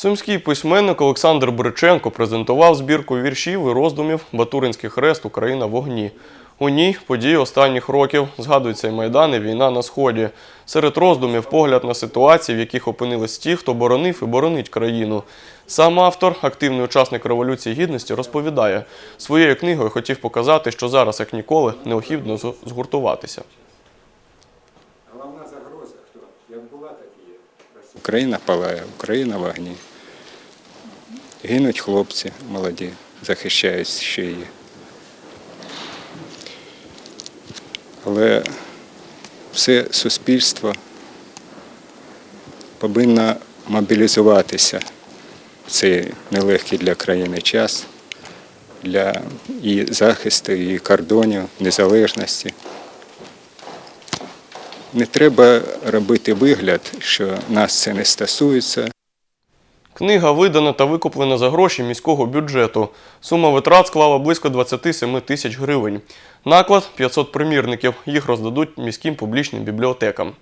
Сумський письменник Олександр Бриченко презентував збірку віршів і роздумів Батуринський хрест Україна в огні. У ній події останніх років згадуються і майдан, і війна на сході. Серед роздумів погляд на ситуації, в яких опинились ті, хто боронив і боронить країну. Сам автор, активний учасник революції гідності, розповідає, своєю книгою хотів показати, що зараз, як ніколи, необхідно згуртуватися. Головна загроза хто? Як була, так і Україна палає, Україна в огні. Гинуть хлопці молоді, захищають ще її. Але все суспільство повинно мобілізуватися в цей нелегкий для країни час для і захисту, і кордонів, незалежності. Не треба робити вигляд, що нас це не стосується. Книга видана та викуплена за гроші міського бюджету. Сума витрат склала близько 27 тисяч гривень. Наклад 500 примірників. Їх роздадуть міським публічним бібліотекам.